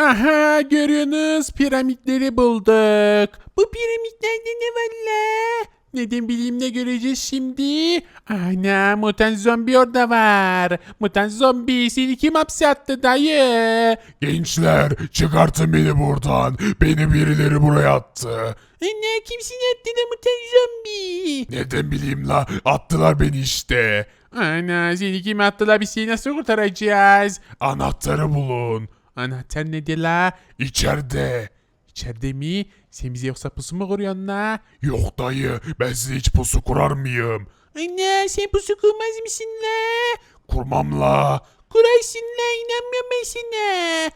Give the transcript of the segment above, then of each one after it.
Aha görüyorsunuz piramitleri bulduk. Bu piramitlerde ne var la? Neden bileyim ne göreceğiz şimdi? Ana mutant zombi orada var. Mutant zombi seni kim hapse attı dayı? Gençler çıkartın beni buradan. Beni birileri buraya attı. Ana kimsin attı da mutant zombi? Neden bileyim la attılar beni işte. Ana seni kim attılar biz seni nasıl kurtaracağız? Anahtarı bulun. Anahtar nedir la? İçeride. İçeride mi? Sen bize yoksa pusu mu kuruyorsun la? Yok dayı ben size hiç pusu kurar mıyım? Ana sen pusu kurmaz mısın la? Kurmam la. Kuraysın la inanmıyorum ben sana.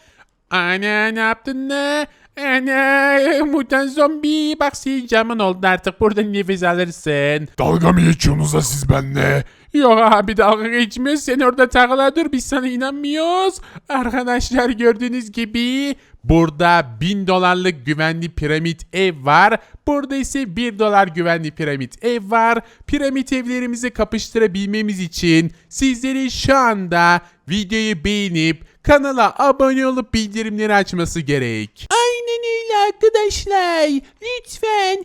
Ana ne yaptın la? Ana mutant zombi bak camın oldu artık buradan nefes alırsın. Dalga mı geçiyorsunuz da siz benimle? Yok abi dalga geçmiyoruz sen orada takıla dur biz sana inanmıyoruz. Arkadaşlar gördüğünüz gibi burada 1000 dolarlık güvenli piramit ev var. Burada ise 1 dolar güvenli piramit ev var. Piramit evlerimizi kapıştırabilmemiz için sizlerin şu anda videoyu beğenip kanala abone olup bildirimleri açması gerek. Arkadaşlar. Lütfen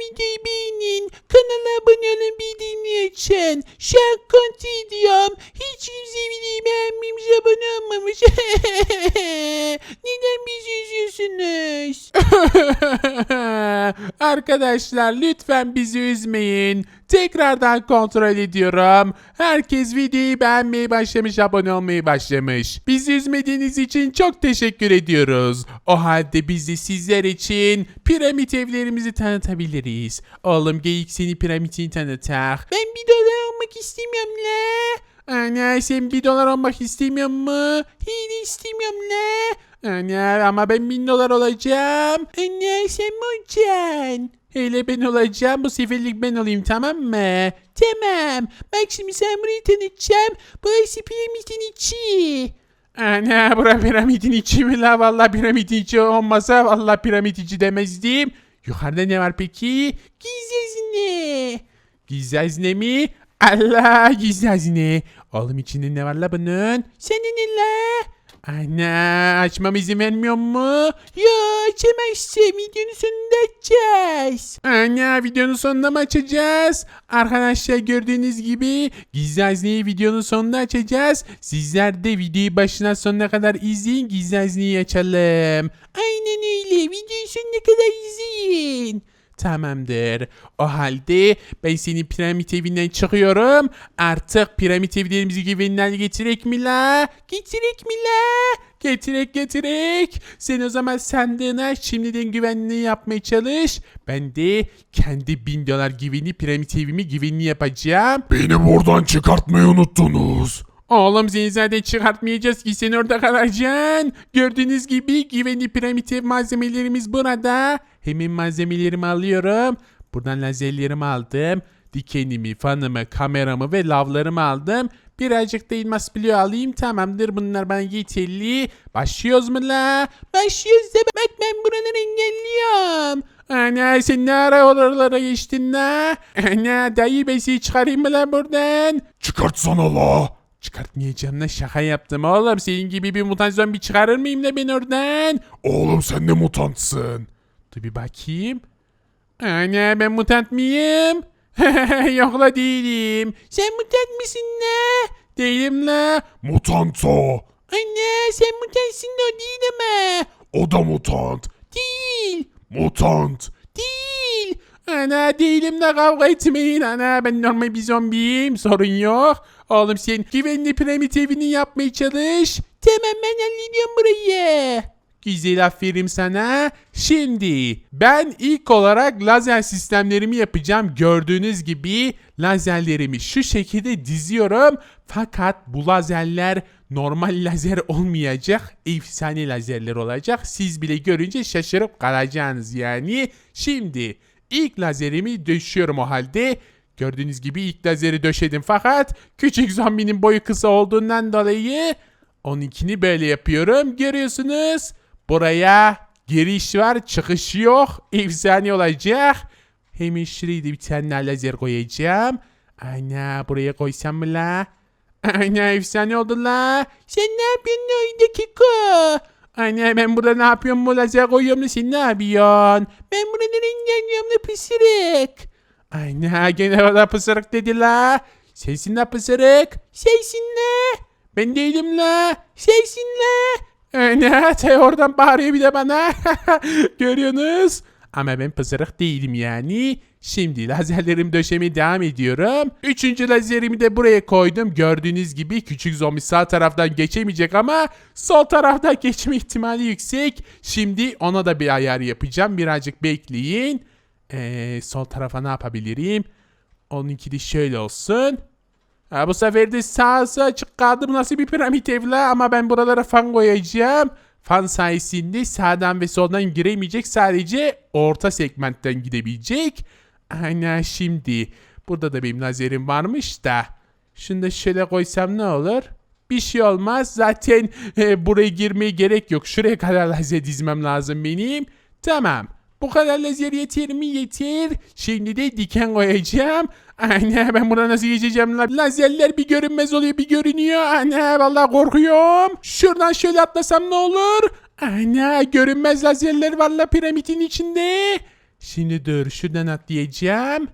videoyu beğenin. Kanala abone olun bildirimleri açın. Kontrol ediyorum. Hiç kimse videoyu beğenmemiş abone olmamış. Neden bizi üzüyorsunuz? Arkadaşlar lütfen bizi üzmeyin. Tekrardan kontrol ediyorum. Herkes videoyu beğenmeyi başlamış, abone olmayı başlamış. Bizi üzmediğiniz için çok teşekkür ediyoruz. O halde biz de sizler için piramit evlerimizi tanıtabiliriz. Oğlum geyik seni piramitini tanıtak. Ben bir dolar olmak istemiyorum la. Ana sen bir dolar olmak istemiyor mu? Hiç istemiyorum la. Ana ama ben bin dolar olacağım. Ana sen mi olacaksın? Hele ben olacağım bu seferlik ben olayım tamam mı? Tamam. Bak şimdi sen burayı tanıtacağım. Burası piramidin içi. Ana bura piramidin içi mi la? Valla piramidin içi olmasa valla piramit içi demezdim. Yukarıda ne var peki? Gizli hazine. Gizli hazine mi? Allah gizli hazine. Oğlum içinde ne var la bunun? Senin la? Ana açmam izin vermiyor mu? Ya açamazsın videonun sonunda açacağız. Ana videonun sonunda mı açacağız? Arkadaşlar gördüğünüz gibi gizli hazineyi videonun sonunda açacağız. Sizler de videoyu başına sonuna kadar izleyin gizli hazineyi açalım. Aynen öyle videoyu sonuna kadar izleyin. Tamamdır. O halde ben senin piramit evinden çıkıyorum. Artık piramit evlerimizi güvenli hale getirek mi la? Getirek mi la? Getirek getirek. Sen o zaman sandığını aç, şimdiden güvenli yapmaya çalış. Ben de kendi bin dolar güvenli piramit evimi güvenli yapacağım. Beni buradan çıkartmayı unuttunuz. Oğlum seni zaten çıkartmayacağız ki sen orada kalacaksın. Gördüğünüz gibi güvenli piramit ev malzemelerimiz burada. Hemen malzemelerimi alıyorum. Buradan lazerlerimi aldım. Dikenimi, fanımı, kameramı ve lavlarımı aldım. Birazcık da elmas bloğu alayım tamamdır bunlar bana yeterli. Başlıyoruz mu la? Başlıyoruz da bak ben buraları engelliyorum. Ana sen ne ara oralara geçtin la? Ana dayı besi çıkarayım mı lan buradan? Çıkartsana la. Çıkartmayacağım da şaka yaptım oğlum. Senin gibi bir mutant zombi çıkarır mıyım da ben oradan? Oğlum sen de mutantsın. Dur bir bakayım. Ana ben mutant mıyım? Yok la değilim. Sen mutant mısın la? Değilim la. Mutant o. Ana sen mutantsın da o değil ama. O da mutant. Değil. Mutant. Değil. Ana değilim de kavga etmeyin ana ben normal bir zombiyim sorun yok. Oğlum sen güvenli piramit evini yapmaya çalış. Tamam ben hallediyorum burayı. Güzel aferin sana. Şimdi ben ilk olarak lazer sistemlerimi yapacağım. Gördüğünüz gibi lazerlerimi şu şekilde diziyorum. Fakat bu lazerler normal lazer olmayacak. Efsane lazerler olacak. Siz bile görünce şaşırıp kalacaksınız yani. Şimdi ilk lazerimi döşüyorum o halde. Gördüğünüz gibi ilk lazeri döşedim fakat küçük zombinin boyu kısa olduğundan dolayı onunkini böyle yapıyorum. Görüyorsunuz buraya giriş var çıkış yok. Efsane olacak. Hemen şuraya da bir tane lazer koyacağım. Ana buraya koysam mı la? Ana efsane oldu la. Sen ne yapıyorsun oradaki ko? Anne ben burada ne yapıyorum bu lazer koyuyorum da sen ne yapıyorsun? Ben burada engelliyorum da pısırık. Anne gene bana pısırık dedi la. Sensin la pısırık. Sensin la. Ben değilim la. Sensin la. Anne te oradan bağırıyor bir de bana. Görüyorsunuz. Ama ben pısırık değilim yani. Şimdi lazerlerimi döşemeye devam ediyorum. Üçüncü lazerimi de buraya koydum. Gördüğünüz gibi küçük zombi sağ taraftan geçemeyecek ama sol taraftan geçme ihtimali yüksek. Şimdi ona da bir ayar yapacağım. Birazcık bekleyin. Ee, sol tarafa ne yapabilirim? Onunki de şöyle olsun. Ha, bu sefer de sağ açık kaldı. Bu nasıl bir piramit evla ama ben buralara fan koyacağım. Fan sayesinde sağdan ve soldan giremeyecek. Sadece orta segmentten gidebilecek. Aynen şimdi. Burada da benim lazerim varmış da. Şunu da şöyle koysam ne olur? Bir şey olmaz. Zaten e, buraya girmeye gerek yok. Şuraya kadar lazer dizmem lazım benim. Tamam. Bu kadar lazer yeter mi? Yeter. Şimdi de diken koyacağım. Anne ben burada nasıl geçeceğim? la? Lazerler bir görünmez oluyor bir görünüyor. Anne vallahi korkuyorum. Şuradan şöyle atlasam ne olur? Anne görünmez lazerler var la piramidin içinde. Şimdi dur şuradan atlayacağım.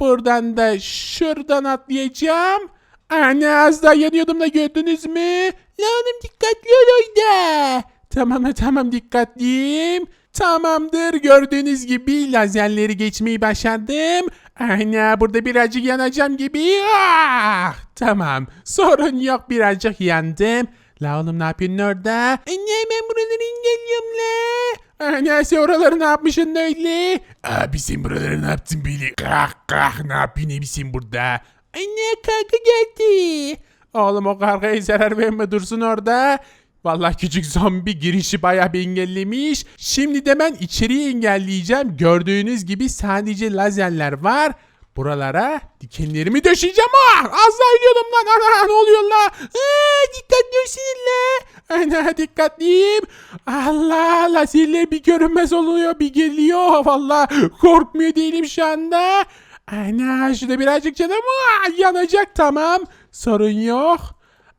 Buradan da şuradan atlayacağım. Anne az daha yanıyordum da gördünüz mü? Lanım dikkatli ol orada. Tamam tamam dikkatliyim. Tamamdır gördüğünüz gibi lazerleri geçmeyi başardım. Anne burada birazcık yanacağım gibi. Ah, tamam sorun yok birazcık yandım. La oğlum ne yapıyorsun orada? Anne ben buraları engelliyorum la. Anne sen oraları ne yapmışsın öyle? Abi sen buraları ne yaptın böyle? Kah kah ne yapıyorsun abi sen burada? Anne kanka geldi. Oğlum o kargaya zarar verme dursun orada. Vallahi küçük zombi girişi bayağı bir engellemiş. Şimdi de ben içeriği engelleyeceğim. Gördüğünüz gibi sadece lazerler var. Buralara dikenlerimi döşeyeceğim. Ah, az daha ölüyordum lan. Ana ne oluyor la? Aa, dikkatli olsun la. Ana dikkatliyim. Allah lazerler bir görünmez oluyor bir geliyor. Vallahi korkmuyor değilim şu anda. Ana şurada birazcık canım Aa, yanacak tamam. Sorun yok.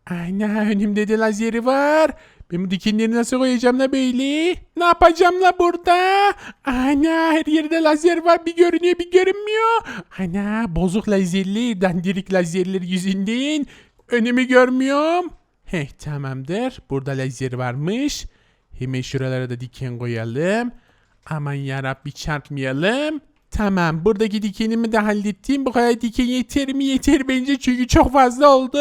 Ana önümde de lazeri var. Ben bu dikenleri nasıl koyacağım la böyle? Ne yapacağım la burada? Ana her yerde lazer var. Bir görünüyor bir görünmüyor. Ana bozuk lazerli dandirik lazerler yüzünden. Önümü görmüyorum. Heh tamamdır. Burada lazer varmış. Hemen şuralara da diken koyalım. Aman yarabbi çarpmayalım. Tamam buradaki dikenimi de hallettim. Bu kadar diken yeter mi? Yeter bence çünkü çok fazla oldu.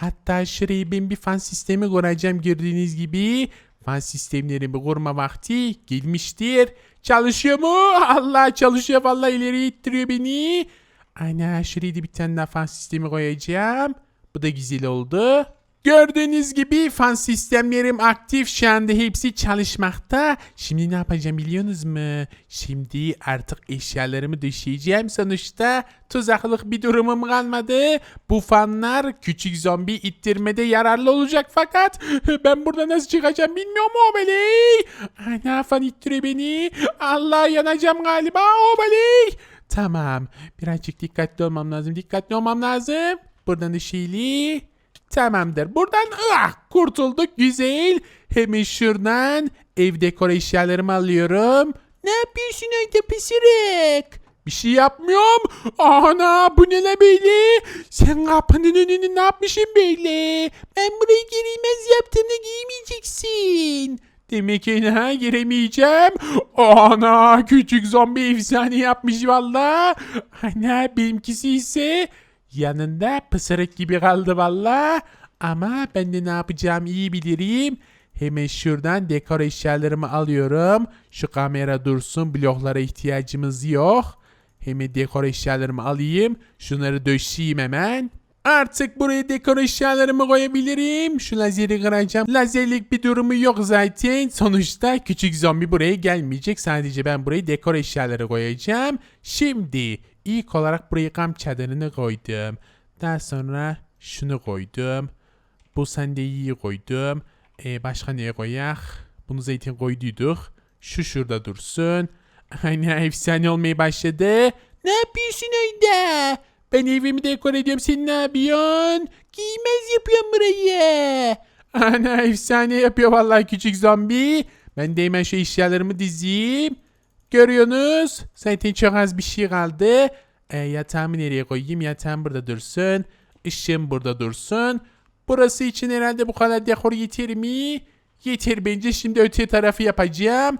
Hatta şuraya ben bir fan sistemi kuracağım gördüğünüz gibi. Fan sistemlerimi kurma vakti gelmiştir. Çalışıyor mu? Allah çalışıyor vallahi ileri ittiriyor beni. Ana şuraya da bir tane daha fan sistemi koyacağım. Bu da güzel oldu. Gördüğünüz gibi fan sistemlerim aktif şu anda hepsi çalışmakta. Şimdi ne yapacağım biliyorsunuz mu? Şimdi artık eşyalarımı döşeyeceğim sonuçta tuzaklık bir durumum kalmadı. Bu fanlar küçük zombi ittirmede yararlı olacak fakat ben burada nasıl çıkacağım bilmiyorum obeley. Ana fan ittiriyor beni. Allah yanacağım galiba obeley. Tamam birazcık dikkatli olmam lazım dikkatli olmam lazım. Buradan ışığıyla. Tamamdır. Buradan ah, kurtulduk. Güzel. Hemen şuradan ev dekor eşyalarımı alıyorum. Ne yapıyorsun öyle pısırık? Bir şey yapmıyorum. Ana bu ne la böyle? Sen kapının önünü ne yapmışsın böyle? Ben burayı girilmez yaptığımda giymeyeceksin. Demek ki ha giremeyeceğim. Ana küçük zombi efsane yapmış valla. Ana benimkisi ise yanında pısırık gibi kaldı valla. Ama ben de ne yapacağım iyi bilirim. Hemen şuradan dekor eşyalarımı alıyorum. Şu kamera dursun bloklara ihtiyacımız yok. Hemen dekor eşyalarımı alayım. Şunları döşeyim hemen. Artık buraya dekor eşyalarımı koyabilirim. Şu lazeri kıracağım. Lazerlik bir durumu yok zaten. Sonuçta küçük zombi buraya gelmeyecek. Sadece ben buraya dekor eşyaları koyacağım. Şimdi ilk olarak buraya kamp çadırını koydum. Daha sonra şunu koydum. Bu sandalyeyi koydum. Ee, başka neye koyak? Bunu zaten koyduyduk. Şu şurada dursun. Aynen efsane olmaya başladı. Ne yapıyorsun öyle? Ben evimi dekor ediyorum sen ne yapıyorsun? Giymez yapıyorum burayı. Ana efsane yapıyor vallahi küçük zombi. Ben de hemen şu eşyalarımı dizeyim. Görüyorsunuz. Zaten çok az bir şey kaldı. E, yatağımı nereye koyayım? Yatağım burada dursun. Işığım burada dursun. Burası için herhalde bu kadar dekor yeter mi? Yeter bence. Şimdi öte tarafı yapacağım.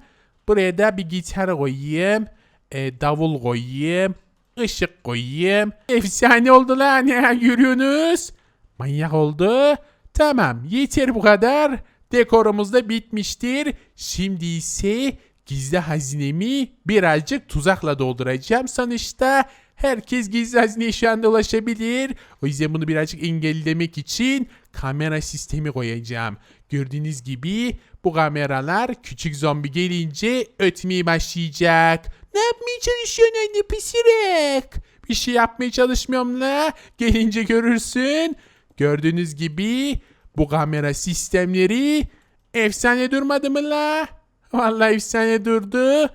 Buraya da bir gitar koyayım. E, davul koyayım. Işık koyayım. Efsane oldu lan ya görüyorsunuz. Manyak oldu. Tamam yeter bu kadar. Dekorumuz da bitmiştir. Şimdi ise gizli hazinemi birazcık tuzakla dolduracağım. Sonuçta herkes gizli hazineye şu anda ulaşabilir. O yüzden bunu birazcık engellemek için kamera sistemi koyacağım. Gördüğünüz gibi bu kameralar küçük zombi gelince ötmeye başlayacak. Ne yapmaya çalışıyorsun anne pısırık? Bir şey yapmaya çalışmıyorum la. Gelince görürsün. Gördüğünüz gibi bu kamera sistemleri efsane durmadı mı la? Vallahi efsane durdu.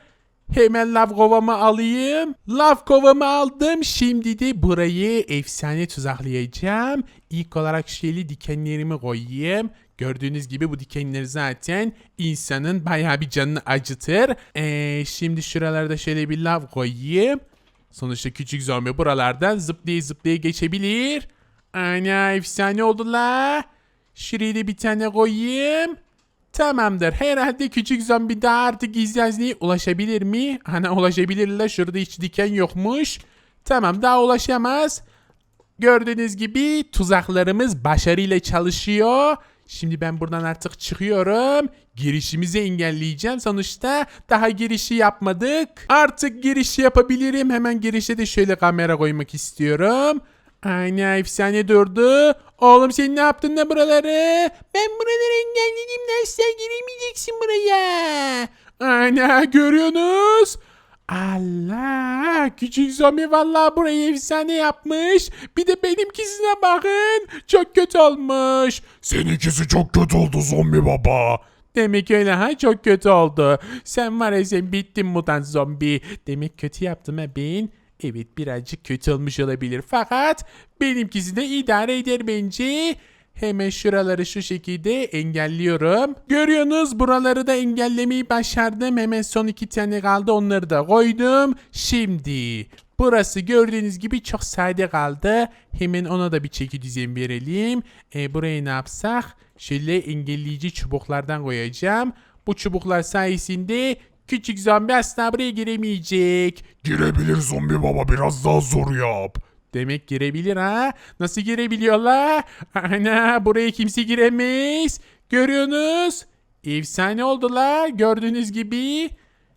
Hemen lav kovamı alayım. Lav kovamı aldım. Şimdi de burayı efsane tuzaklayacağım. İlk olarak şöyle dikenlerimi koyayım. Gördüğünüz gibi bu dikenler zaten insanın bayağı bir canını acıtır. Ee, şimdi şuralarda şöyle bir lav koyayım. Sonuçta küçük zombi buralardan zıplaya zıplaya geçebilir. Ana efsane oldu la. Şuraya da bir tane koyayım. Tamamdır. Herhalde küçük zombi daha artık hazineye ulaşabilir mi? Ana ulaşabilir la. Şurada hiç diken yokmuş. Tamam daha ulaşamaz. Gördüğünüz gibi tuzaklarımız başarıyla çalışıyor. Şimdi ben buradan artık çıkıyorum. Girişimizi engelleyeceğim. Sonuçta daha girişi yapmadık. Artık girişi yapabilirim. Hemen girişe de şöyle kamera koymak istiyorum. Aynen efsane durdu. Oğlum sen ne yaptın da buraları? Ben buraları engelledim. Nasıl giremeyeceksin buraya? Aynen görüyorsunuz. Allah küçük zombi vallahi burayı efsane yapmış. Bir de benimkisine bakın. Çok kötü olmuş. Seninkisi çok kötü oldu zombi baba. Demek öyle ha çok kötü oldu. Sen var ya sen bittin mutant zombi. Demek kötü yaptım ha ben. Evet birazcık kötü olmuş olabilir fakat benimkisi de idare eder bence. Hemen şuraları şu şekilde engelliyorum. Görüyorsunuz buraları da engellemeyi başardım. Hemen son iki tane kaldı onları da koydum. Şimdi burası gördüğünüz gibi çok sade kaldı. Hemen ona da bir çeki düzen verelim. E, buraya ne yapsak? Şöyle engelleyici çubuklardan koyacağım. Bu çubuklar sayesinde küçük zombi asla buraya giremeyecek. Girebilir zombi baba biraz daha zor yap. Demek girebilir ha? Nasıl girebiliyorlar? Ana buraya kimse giremez. Görüyorsunuz? Efsane oldular. Gördüğünüz gibi.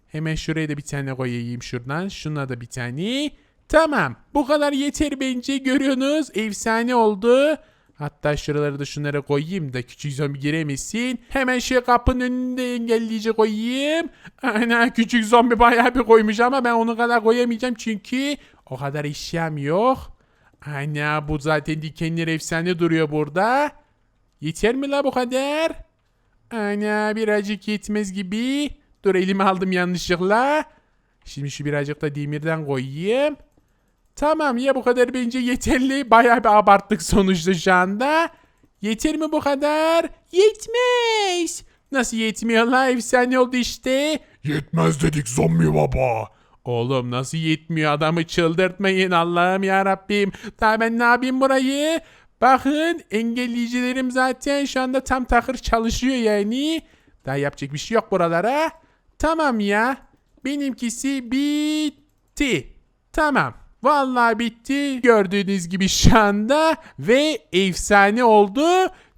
Hemen şuraya da bir tane koyayım şuradan. Şuna da bir tane. Tamam. Bu kadar yeter bence. Görüyorsunuz? Efsane oldu. Hatta şuraları da şunlara koyayım da küçük zombi giremesin. Hemen şu kapının önünde engelleyici koyayım. Ana küçük zombi bayağı bir koymuş ama ben onu kadar koyamayacağım çünkü o kadar eşyam yok. Ana bu zaten dikenler efsane duruyor burada. Yeter mi la bu kadar? Ana birazcık yetmez gibi. Dur elime aldım yanlışlıkla. Şimdi şu birazcık da demirden koyayım. Tamam ya bu kadar bence yeterli. Bayağı bir abarttık sonuçta şu anda. Yeter mi bu kadar? Yetmez. Nasıl yetmiyor la efsane oldu işte. Yetmez dedik zombi baba. Oğlum nasıl yetmiyor adamı çıldırtmayın Allah'ım ya Rabbim. Daha ben ne yapayım burayı? Bakın engelleyicilerim zaten şu anda tam takır çalışıyor yani. Daha yapacak bir şey yok buralara. Tamam ya. Benimkisi bitti. Tamam. Vallahi bitti. Gördüğünüz gibi şu anda ve efsane oldu.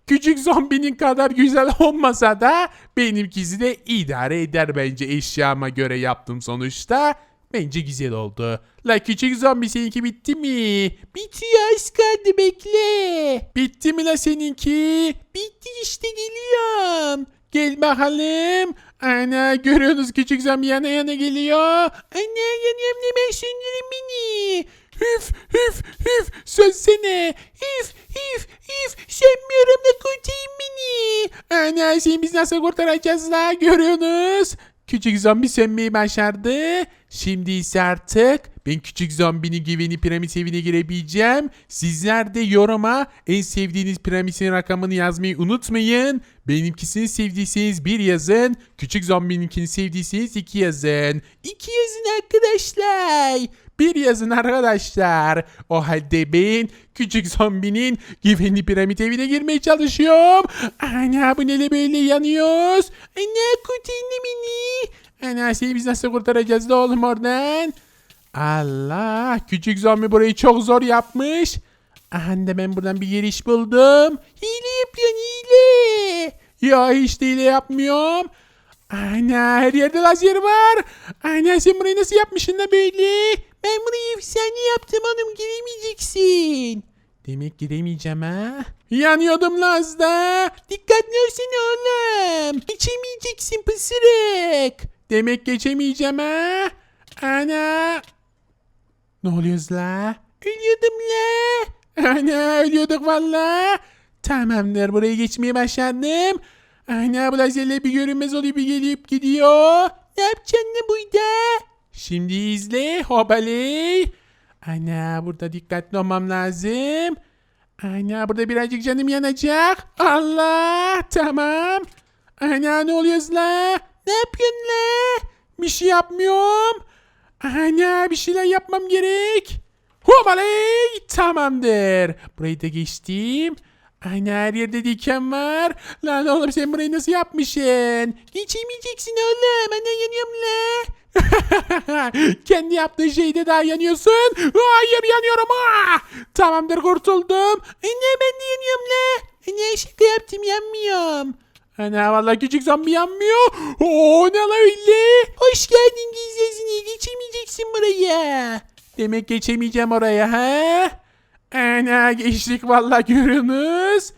Küçük zombinin kadar güzel olmasa da benimkisi de idare eder bence eşyama göre yaptım sonuçta. Bence güzel oldu. La küçük zombi seninki bitti mi? Bitiyor az bekle. Bitti mi la seninki? Bitti işte geliyorum. Gel bakalım. Ana görüyorsunuz küçük zombi yana yana geliyor. Ana yanıyorum ne ben söndürün beni. Hüf hüf hüf sözsene. Hüf hüf hüf sönmüyorum da kurtarın beni. Ana sen biz nasıl kurtaracağız la görüyorsunuz. Küçük zombi sönmeyi başardı. Şimdi ise artık ben küçük zombinin güveni piramit evine girebileceğim. Sizler de yoruma en sevdiğiniz piramitin rakamını yazmayı unutmayın. Benimkisini sevdiyseniz bir yazın. Küçük zombininkini sevdiyseniz iki yazın. İki yazın arkadaşlar. Bir yazın arkadaşlar. O halde ben küçük zombinin güvenli piramit evine girmeye çalışıyorum. Ana bu ne böyle yanıyoruz. Ana kurtarın beni. Ana seni biz nasıl kurtaracağız da oğlum oradan. Allah küçük zombi burayı çok zor yapmış. Aha da ben buradan bir giriş buldum. Hile yapıyorsun hile. Ya hiç de hile yapmıyorum. Ana her yerde lazer var. Ana sen burayı nasıl yapmışsın da böyle? Ben burayı efsane yaptım oğlum giremeyeceksin. Demek giremeyeceğim ha. Yanıyordum Lazda. Dikkatli olsana oğlum. Geçemeyeceksin pısırık. Demek geçemeyeceğim ha. Ana. Ne oluyoruz la? Ölüyordum la. Ana ölüyorduk valla. Tamamdır buraya geçmeye başladım. Ana bu lazerle bir görünmez oluyor bir gelip gidiyor. Ne yapacaksın ne burada? Şimdi izle hobaley. Ana burada dikkatli olmam lazım. Ana burada birazcık canım yanacak. Allah tamam. Ana ne oluyoruz la? Ne yapıyorsun la? Bir şey yapmıyorum. Ana bir şeyler yapmam gerek. Hobaley tamamdır. Burayı da geçtim. Ana her yerde diken var. Lan oğlum sen burayı nasıl yapmışsın? Geçemeyeceksin oğlum. Ana yanıyorum la. Kendi yaptığın şeyde daha yanıyorsun. Hayır yanıyorum. Ah! Tamamdır kurtuldum. Anne ben de yanıyorum la. Anne şaka yaptım yanmıyorum. Ana vallahi küçük zombi yanmıyor. Oo ne la öyle? Hoş geldin gizlesini. Geçemeyeceksin buraya. Demek geçemeyeceğim oraya ha? Ana geçtik vallahi görüyorsunuz.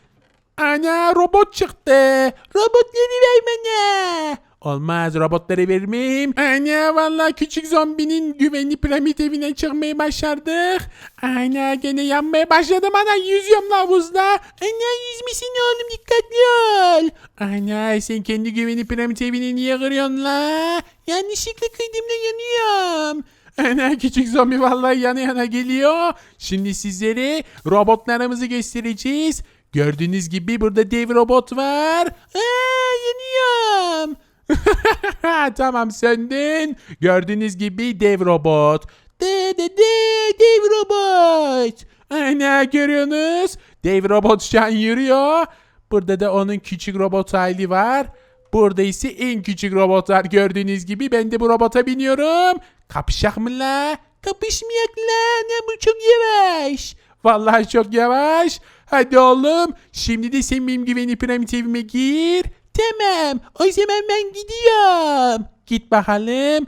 Ana robot çıktı. Robotları ver bana. Olmaz robotları vermeyeyim. Ana vallahi küçük zombinin güvenli piramit evine çıkmayı başardık. Ana gene yanmaya başladım ana yüzüyorum la havuzda. Ana yüzmesin oğlum dikkatli ol. Ana sen kendi güvenli piramit evini niye kırıyorsun la? Yanlışlıkla kırdığımda yanıyorum. Ana küçük zombi vallahi yana yana geliyor. Şimdi sizlere robotlarımızı göstereceğiz. Gördüğünüz gibi burada dev robot var. Aa, yanıyorum. tamam söndün. Gördüğünüz gibi dev robot. De de de dev robot. Ana görüyorsunuz. Dev robot şu an yürüyor. Burada da onun küçük robot hali var. Burada ise en küçük robotlar gördüğünüz gibi ben de bu robota biniyorum. Kapışak mı la? Kapışmayak la. Ne bu çok yavaş. Vallahi çok yavaş. Hadi oğlum. Şimdi de sen benim güvenli piramit evime gir. Tamam o zaman ben gidiyorum. Git bakalım.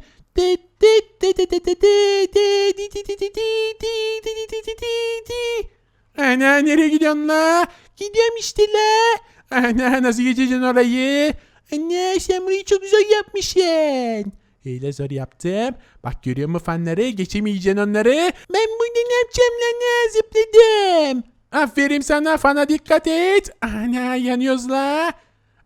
Ana nereye gidiyorsun la? Gidiyorum işte la. Ana nasıl geçeceksin orayı? Anne sen burayı çok güzel yapmışsın. Hile zor yaptım. Bak görüyor musun fanları? Geçemeyeceksin onları. Ben bunu ne yapacağım lan? Ne? Zıpladım. Aferin sana fana dikkat et. Ana yanıyoruz la.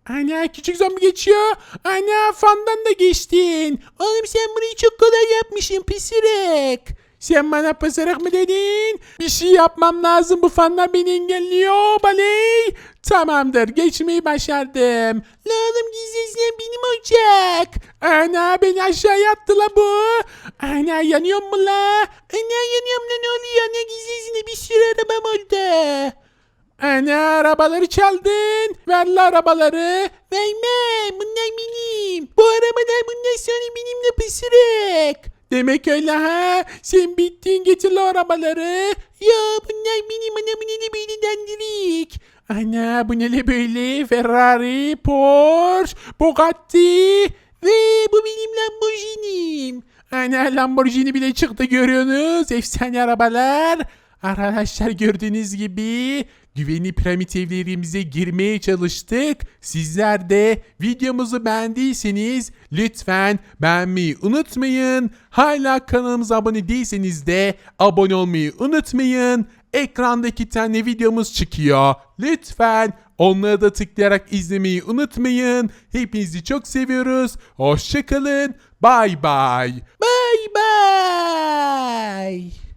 Ana küçük zombi geçiyor. Ana fandan da geçtin. Oğlum sen burayı çok kolay yapmışsın pisirik. Sen bana pısırık mı dedin? Bir şey yapmam lazım bu fanlar beni engelliyor baley. Tamamdır geçmeyi başardım. La oğlum gizlisinden benim olacak. Ana beni aşağıya attı la bu. Ana yanıyor mu la? Ana yanıyorum la ne oluyor? Ana gizlisine bir sürü arabam oldu. Ana arabaları çaldın. Ver la arabaları. Vermem bunlar benim. Bu arabalar bundan sonra benimle pısırık. Demek öyle ha. Sen bittin getir la arabaları. Ya bunlar benim ana bu ne böyle dandirik. Ana bu ne böyle Ferrari, Porsche, Bugatti ve bu benim Lamborghini'm. Ana Lamborghini bile çıktı görüyorsunuz. Efsane arabalar. Arkadaşlar gördüğünüz gibi güvenli piramit evlerimize girmeye çalıştık. Sizler de videomuzu beğendiyseniz lütfen beğenmeyi unutmayın. Hala kanalımıza abone değilseniz de abone olmayı unutmayın. Ekranda iki tane videomuz çıkıyor. Lütfen onları da tıklayarak izlemeyi unutmayın. Hepinizi çok seviyoruz. Hoşçakalın. Bay bay. Bay bay.